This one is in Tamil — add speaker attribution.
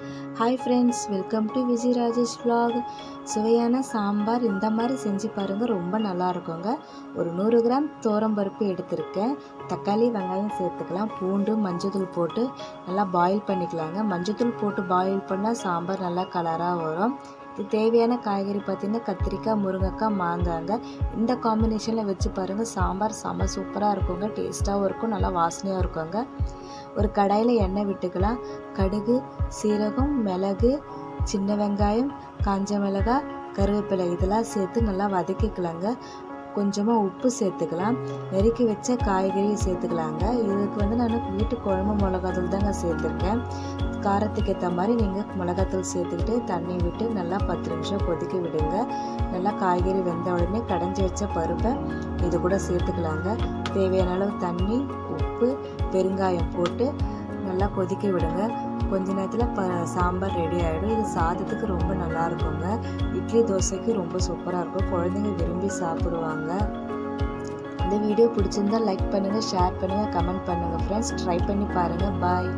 Speaker 1: Hi friends welcome to Vijay Rajesh vlog. சுவையான சாம்பார் இந்த மாதிரி செஞ்சு பாருங்கள் ரொம்ப நல்லா இருக்குங்க. ஒரு நூறு கிராம் பருப்பு எடுத்திருக்கேன். தக்காளி வெங்காயம் சேர்த்துக்கலாம். பூண்டு மஞ்சத்தூள் போட்டு நல்லா பாயில் பண்ணிக்கலாங்க. மஞ்சத்தூள் போட்டு பாயில் பண்ணால் சாம்பார் நல்லா கலராக வரும். தேவையான காய்கறி பார்த்திங்கன்னா கத்திரிக்காய் முருங்கைக்காய் மாங்காங்க இந்த காம்பினேஷனில் வச்சு பாருங்கள் சாம்பார் செம்ம சூப்பராக இருக்குங்க. டேஸ்ட்டாகவும் இருக்கும் நல்லா வாசனையாக இருக்குங்க. ஒரு கடாயில் எண்ணெய் விட்டுக்கலாம். கடுகு சீரகம் மிளகு சின்ன வெங்காயம் காஞ்ச மிளகாய் கருவேப்பிலை இதெல்லாம் சேர்த்து நல்லா வதக்கிக்கலாங்க. கொஞ்சமாக உப்பு சேர்த்துக்கலாம். நெருக்கி வச்ச காய்கறியை சேர்த்துக்கலாங்க. இதுக்கு வந்து நான் வீட்டு குழம்பு மிளகாத்தூள் தாங்க சேர்த்துருக்கேன். காரத்துக்கு ஏற்ற மாதிரி நீங்கள் மிளகாத்தூள் சேர்த்துக்கிட்டு தண்ணி விட்டு நல்லா பத்து நிமிஷம் கொதிக்க விடுங்க. நல்லா காய்கறி வெந்த உடனே கடைஞ்சி வச்ச பருப்பை இது கூட சேர்த்துக்கலாங்க. தேவையான அளவு தண்ணி உப்பு பெருங்காயம் போட்டு நல்லா கொதிக்க விடுங்க. கொஞ்ச நேரத்தில் ப சாம்பார் ரெடி ஆகிடும் இது சாதத்துக்கு ரொம்ப நல்லா இருக்குங்க இட்லி தோசைக்கு ரொம்ப சூப்பராக இருக்கும். குழந்தைங்க விரும்பி சாப்பிடுவாங்க. இந்த வீடியோ பிடிச்சிருந்தா லைக் பண்ணுங்கள் ஷேர் பண்ணுங்கள் கமெண்ட் பண்ணுங்கள் ஃப்ரெண்ட்ஸ் ட்ரை பண்ணி பாருங்கள் பாய்